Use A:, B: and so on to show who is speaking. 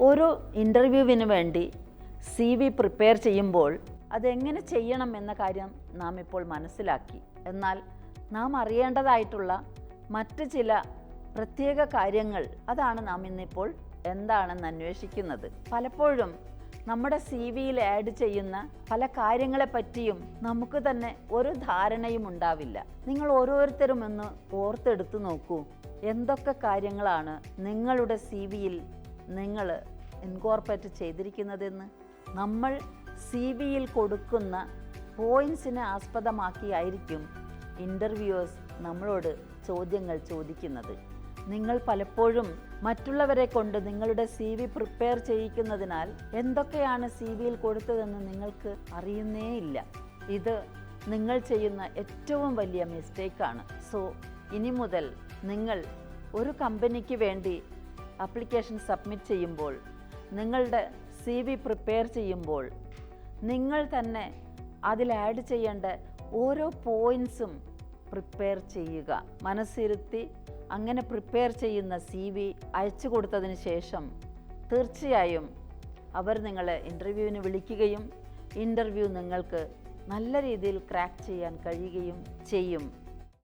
A: ഒരു ഇന്റർവ്യൂവിന് വേണ്ടി സി വി പ്രിപ്പയർ ചെയ്യുമ്പോൾ അതെങ്ങനെ ചെയ്യണം എന്ന കാര്യം നാം ഇപ്പോൾ മനസ്സിലാക്കി. എന്നാൽ നാം അറിയേണ്ടതായിട്ടുള്ള മറ്റ് ചില പ്രത്യേക കാര്യങ്ങൾ അതാണ് നാം ഇന്നിപ്പോൾ എന്താണെന്ന് അന്വേഷിക്കുന്നത്. പലപ്പോഴും നമ്മുടെ സി വിയിൽ ആഡ് ചെയ്യുന്ന പല കാര്യങ്ങളെപ്പറ്റിയും നമുക്ക് തന്നെ ഒരു ധാരണയും ഉണ്ടാവില്ല. നിങ്ങൾ ഓരോരുത്തരും ഒന്ന് ഓർത്തെടുത്തു നോക്കൂ. എന്തൊക്കെ കാര്യങ്ങളാണ് നിങ്ങളുടെ സി വിയിൽ നിങ്ങൾ ഇൻകോർപ്പറേറ്റ് ചെയ്തിരിക്കുന്നതെന്ന് നമ്മൾ സി വിയിൽ കൊടുക്കുന്ന പോയിൻസിനെ ആസ്പദമാക്കിയായിരിക്കും ഇന്റർവ്യൂവേഴ്സ് നമ്മളോട് ചോദ്യങ്ങൾ ചോദിക്കുന്നത്. നിങ്ങൾ പലപ്പോഴും മറ്റുള്ളവരെ കൊണ്ട് നിങ്ങളുടെ സി വി പ്രിപ്പയർ ചെയ്യിക്കുന്നതിനാൽ എന്തൊക്കെയാണ് സി വിയിൽ കൊടുത്തതെന്ന് നിങ്ങൾക്ക് അറിയുന്നേയില്ല ഇത് നിങ്ങൾ ചെയ്യുന്ന ഏറ്റവും വലിയ മിസ്റ്റേക്കാണ് സോ ഇനി മുതൽ നിങ്ങൾ ഒരു കമ്പനിക്ക് വേണ്ടി ആപ്ലിക്കേഷൻ സബ്മിറ്റ് ചെയ്യുമ്പോൾ നിങ്ങളുടെ സി വി പ്രിപ്പയർ ചെയ്യുമ്പോൾ നിങ്ങൾ തന്നെ അതിൽ ആഡ് ചെയ്യേണ്ട ഓരോ പോയിൻസും പ്രിപ്പയർ ചെയ്യുക. മനസ്സിരുത്തി അങ്ങനെ പ്രിപ്പയർ ചെയ്യുന്ന സി വി അയച്ചു കൊടുത്തതിന് ശേഷം തീർച്ചയായും അവർ നിങ്ങളെ ഇന്റർവ്യൂവിന് വിളിക്കുകയും ഇന്റർവ്യൂ നിങ്ങൾക്ക് നല്ല രീതിയിൽ ക്രാക്ക് ചെയ്യാൻ കഴിയുകയും ചെയ്യും.